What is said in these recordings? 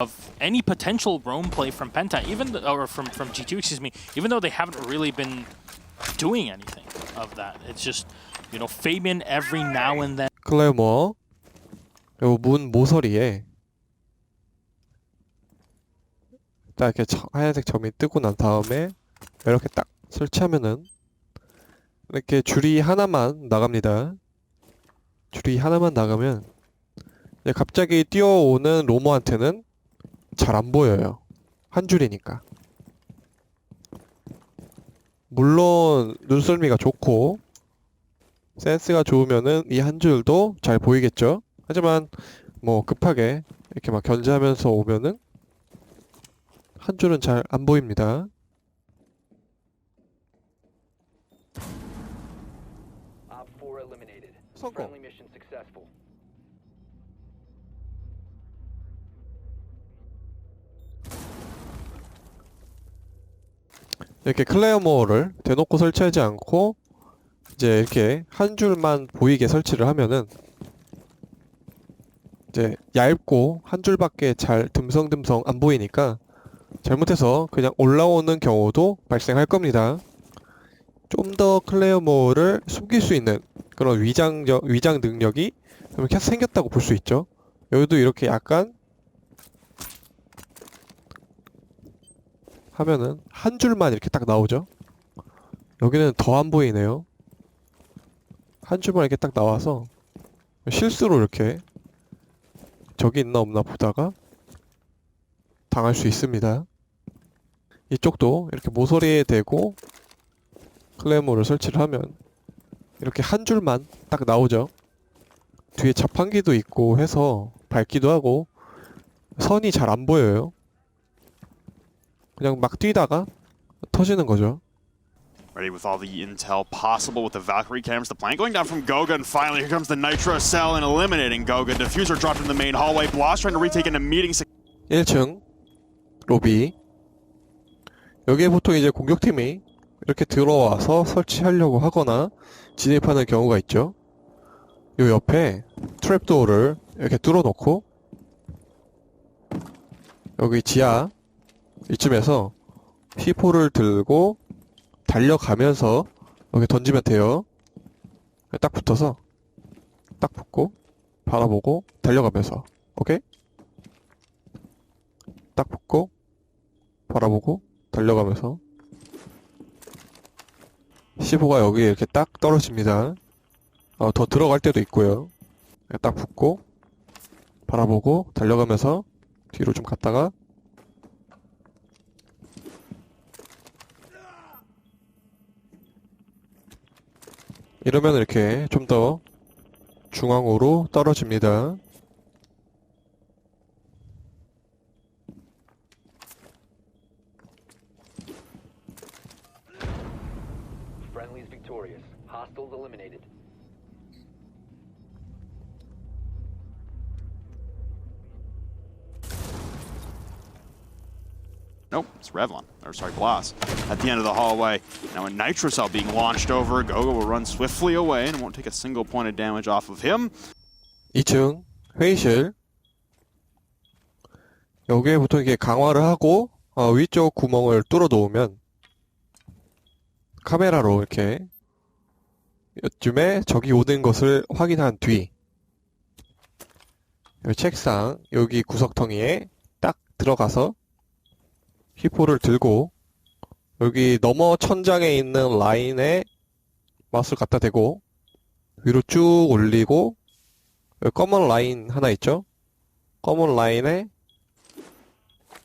of any potential roam play from Penta, even th- or from from G2, excuse me, even though they haven't really been doing anything of that. It's just you know Fabian every now and then. 클레어머 요문 모서리에 딱 이렇게 저- 하얀색 점이 뜨고 난 다음에 이렇게 딱 설치하면은 이렇게 줄이 하나만 나갑니다. 줄이 하나만 나가면 갑자기 뛰어오는 로머한테는 잘 안 보여요. 한 줄이니까. 물론 눈썰미가 좋고 센스가 좋으면은 이 한 줄도 잘 보이겠죠. 하지만 뭐 급하게 이렇게 막 견제하면서 오면은 한 줄은 잘 안 보입니다. Op 4 eliminated. 성공. 이렇게 클레어모어를 대놓고 설치하지 않고 이제 이렇게 한 줄만 보이게 설치를 하면은 이제 얇고 한 줄밖에 잘 듬성듬성 안 보이니까 잘못해서 그냥 올라오는 경우도 발생할 겁니다. 좀 더 클레어모어를 숨길 수 있는 그런 위장적 위장 능력이 이렇게 생겼다고 볼 수 있죠. 여기도 이렇게 약간 하면은 한 줄만 이렇게 딱 나오죠. 여기는 더 안 보이네요. 한 줄만 이렇게 딱 나와서 실수로 이렇게 저기 있나 없나 보다가 당할 수 있습니다. 이쪽도 이렇게 모서리에 대고 클레모를 설치를 하면 이렇게 한 줄만 딱 나오죠. 뒤에 자판기도 있고 해서 밝기도 하고 선이 잘 안 보여요. 그냥 막 뛰다가 터지는 거죠. Ready with all the intel possible with the Valkyrie cameras. The plan going down from Goga, and finally here comes the Nitro cell and eliminating Goga. Diffuser dropped in the main hallway. Blast trying to retake into meeting. 1층 로비 여기에 보통 이제 공격팀이 이렇게 들어와서 설치하려고 하거나 진입하는 경우가 있죠. 요 옆에 트랩도어를 이렇게 뚫어놓고 여기 지하 이쯤에서 C4를 들고 달려가면서 여기 던지면 돼요. 딱 붙어서 딱 붙고 바라보고 달려가면서 오케이? 딱 붙고 바라보고 달려가면서 15가 여기 이렇게 딱 떨어집니다. 어, 더 들어갈 때도 있고요. 딱 붙고 바라보고 달려가면서 뒤로 좀 갔다가 이러면 이렇게 좀 더 중앙으로 떨어집니다. Friendly's victorious. Hostiles eliminated. Nope, it's Revlon. Or sorry, Blast. At the end of the hallway. Now a Nitro cell being launched over. Goga will run swiftly away and won't take a single point of damage off of him. 2층 회의실 여기에 보통 이렇게 강화를 하고 어, 위쪽 구멍을 뚫어 놓으면 카메라로 이렇게 요쯤에 적이 오는 것을 확인한 뒤이 책상 여기 구석텅이에 딱 들어가서 히포를 들고 여기 너머 천장에 있는 라인에 마우스를 갖다 대고 위로 쭉 올리고 검은 라인 하나 있죠? 검은 라인에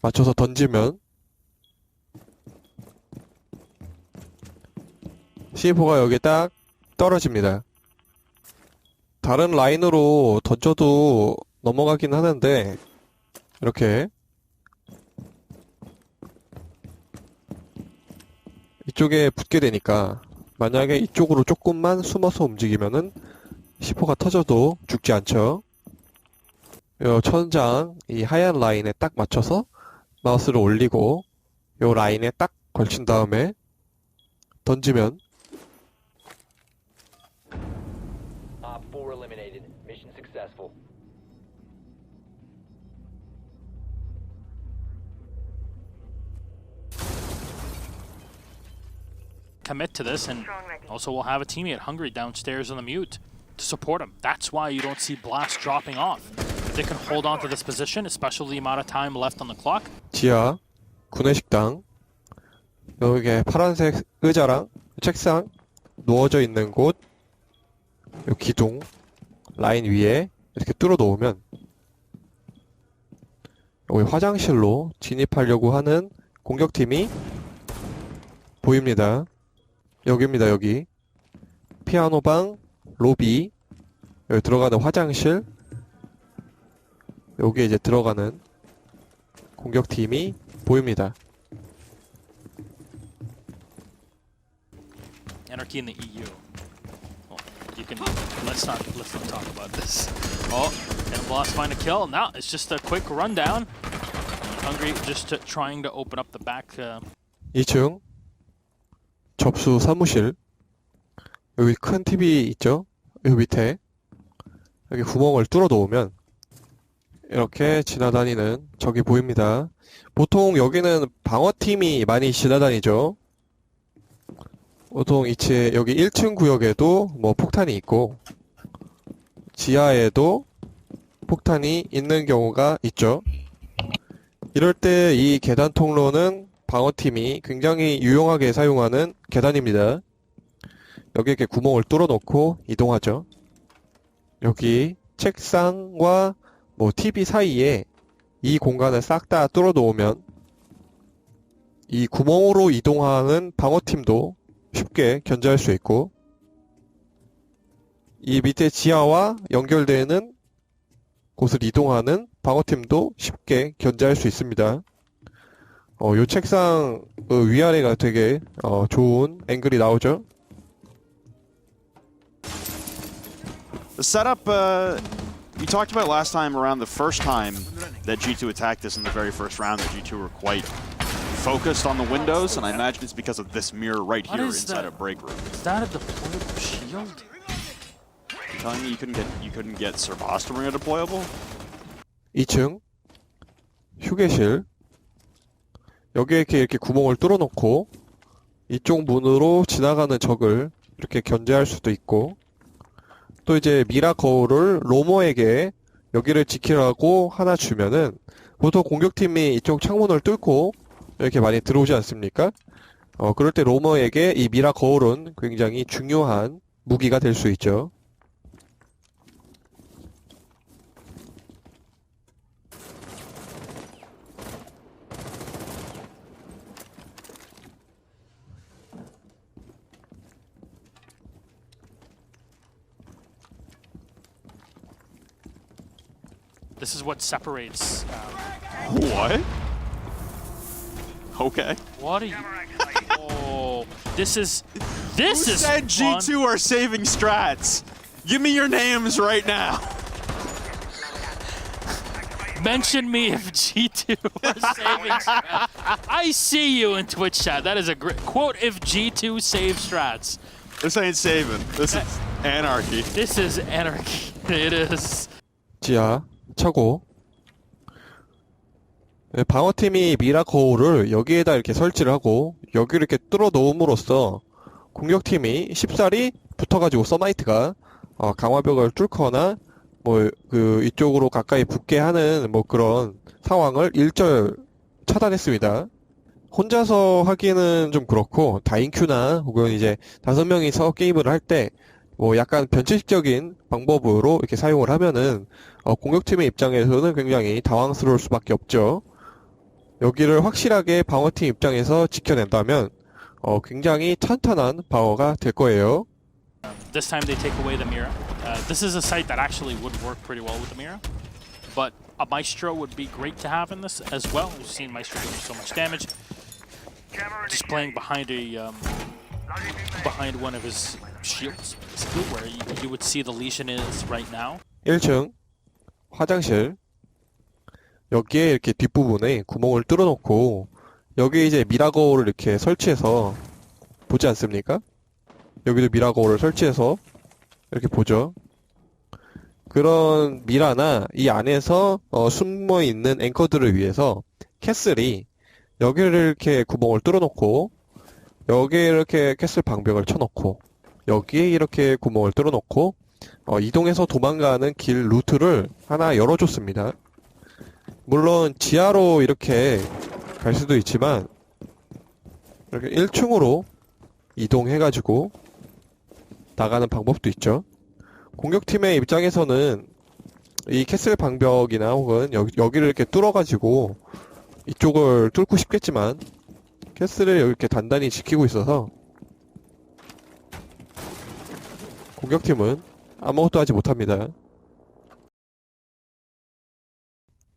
맞춰서 던지면 C4가 여기 딱 떨어집니다. 다른 라인으로 던져도 넘어가긴 하는데 이렇게 이쪽에 붙게 되니까 만약에 이쪽으로 조금만 숨어서 움직이면은 C4가 터져도 죽지 않죠. 요 천장 이 하얀 라인에 딱 맞춰서 마우스를 올리고 요 라인에 딱 걸친 다음에 던지면 commit to this, and also will have a teammate hungry downstairs on the mute to support him. That's why you don't see Blast dropping off. If they can hold on to this position, especially the amount of time left on the clock, 지하 구내식당 여기 파란색 의자랑 책상 누워져 있는 곳 요 기둥 라인 위에 이렇게 뚫어 놓으면 여기 화장실로 진입하려고 하는 공격팀이 보입니다. 여기입니다, 여기. 피아노방, 로비, 여기 들어가는 화장실, 여기 이제 들어가는 공격팀이 보입니다. anarchy in the EU. Well, you can let's not let's not talk about this. Oh, and Blast find a kill. Now it's just a quick rundown. Hungry just to, trying to open up the back. Uh, 2층 접수 사무실 여기 큰 TV 있죠? 여기 밑에 여기 구멍을 뚫어 놓으면 이렇게 지나다니는 적이 보입니다. 보통 여기는 방어팀이 많이 지나다니죠. 보통 이치 여기 1층 구역에도 뭐 폭탄이 있고 지하에도 폭탄이 있는 경우가 있죠. 이럴 때 이 계단 통로는 방어팀이 굉장히 유용하게 사용하는 계단입니다. 여기 이렇게 구멍을 뚫어 놓고 이동하죠. 여기 책상과 뭐 TV 사이에 이 공간을 싹 다 뚫어 놓으면 이 구멍으로 이동하는 방어팀도 쉽게 견제할 수 있고 이 밑에 지하와 연결되는 곳을 이동하는 방어팀도 쉽게 견제할 수 있습니다. 어, 요 책상 그 위아래가 되게 어, 좋은 앵글이 나오죠. The setup uh, we talked about last time around the first time that G2 attacked this in the very first round that G2 were quite focused on the windows, and I imagine it's because of this mirror right here inside that? a break room. is that a deployable shield? You telling me you couldn't get you couldn't get Servas to bring a deployable? 2층 휴게실 여기에 이렇게, 이렇게 구멍을 뚫어놓고 이쪽 문으로 지나가는 적을 이렇게 견제할 수도 있고 또 이제 미라 거울을 로머에게 여기를 지키라고 하나 주면은 보통 공격팀이 이쪽 창문을 뚫고 이렇게 많이 들어오지 않습니까? 어, 그럴 때 로머에게 이 미라 거울은 굉장히 중요한 무기가 될 수 있죠. This is what separates. Um, What? Okay. what are you? Oh, this is this Who is said. G2 are saving strats? Give me your names right now. Mention me if G2 are saving strats. I see you in Twitch chat. That is a great quote. If G2 save strats, This ain't saving. This is anarchy. this is anarchy. It is. 지하 차고 네, 방어팀이 미라 거울을 여기에다 이렇게 설치를 하고 여기를 이렇게 뚫어 놓음으로써 공격팀이 쉽사리 붙어가지고 서나이트가 어, 강화벽을 뚫거나 뭐 그 이쪽으로 가까이 붙게 하는 뭐 그런 상황을 일절 차단했습니다. 혼자서 하기에는 좀 그렇고 다인큐나 혹은 이제 다섯 명이서 게임을 할 때 뭐 약간 변칙적인 방법으로 이렇게 사용을 하면은 어, 공격팀의 입장에서는 굉장히 당황스러울 수밖에 없죠. 여기를 확실하게 방어팀 입장에서 지켜낸다면 어, 굉장히 탄탄한 방어가 될 거예요. This time they take away the Mira. Uh, this is a site that actually would work pretty well with the Mira. But a Maestro would be great to have in this as well. We've seen Maestro doing so much damage. Just playing behind a um, behind one of his shields, basically, where you, would see the Legion is right now. 1층 화장실 여기에 이렇게 뒷부분에 구멍을 뚫어놓고 여기 이제 미라거울을 이렇게 설치해서 보지 않습니까? 여기도 미라거울을 설치해서 이렇게 보죠. 그런 미라나 이 안에서 어, 숨어 있는 앵커들을 위해서 캐슬이 여기를 이렇게 구멍을 뚫어놓고 여기에 이렇게 캐슬 방벽을 쳐놓고 여기에 이렇게 구멍을 뚫어놓고 어, 이동해서 도망가는 길 루트를 하나 열어줬습니다. 물론 지하로 이렇게 갈 수도 있지만 이렇게 1층으로 이동해가지고 나가는 방법도 있죠. 공격팀의 입장에서는 이 캐슬 방벽이나 혹은 여기, 여기를 이렇게 뚫어가지고 이쪽을 뚫고 싶겠지만 캐슬을 이렇게 단단히 지키고 있어서 공격팀은 아무것도 하지 못합니다.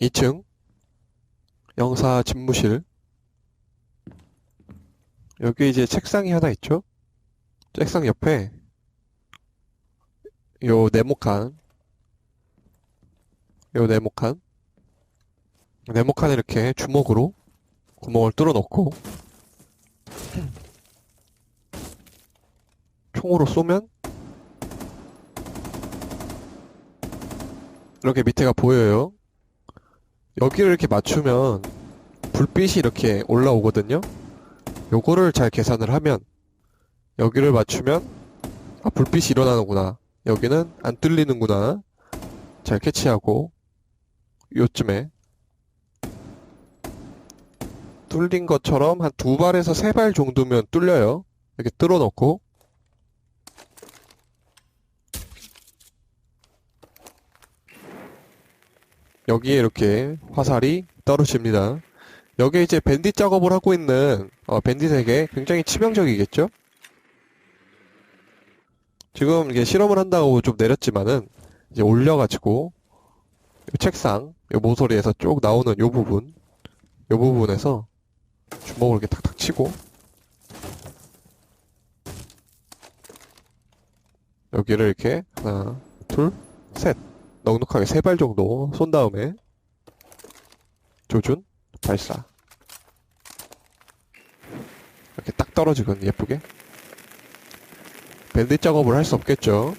2층 영사 집무실 여기 이제 책상이 하나 있죠? 책상 옆에 요 네모칸 요 네모칸 네모칸에 이렇게 주먹으로 구멍을 뚫어 넣고 총으로 쏘면 이렇게 밑에가 보여요. 여기를 이렇게 맞추면 불빛이 이렇게 올라오거든요. 요거를 잘 계산을 하면 여기를 맞추면 아 불빛이 일어나는구나. 여기는 안 뚫리는구나. 잘 캐치하고 요쯤에 뚫린 것처럼 한 두 발에서 세 발 정도면 뚫려요. 이렇게 뚫어 놓고 여기에 이렇게 화살이 떨어집니다. 여기에 이제 밴딧 작업을 하고 있는 어, 밴딧에게 굉장히 치명적이겠죠? 지금 이게 실험을 한다고 좀 내렸지만은 이제 올려가지고 요 책상, 요 모서리에서 쭉 나오는 요 부분, 요 부분에서 주먹을 이렇게 탁탁 치고 여기를 이렇게 하나, 둘, 셋 넉넉하게 세 발 정도 쏜 다음에 조준, 발사. 이렇게 딱 떨어지거든 예쁘게. 밴딧 작업을 할 수 없겠죠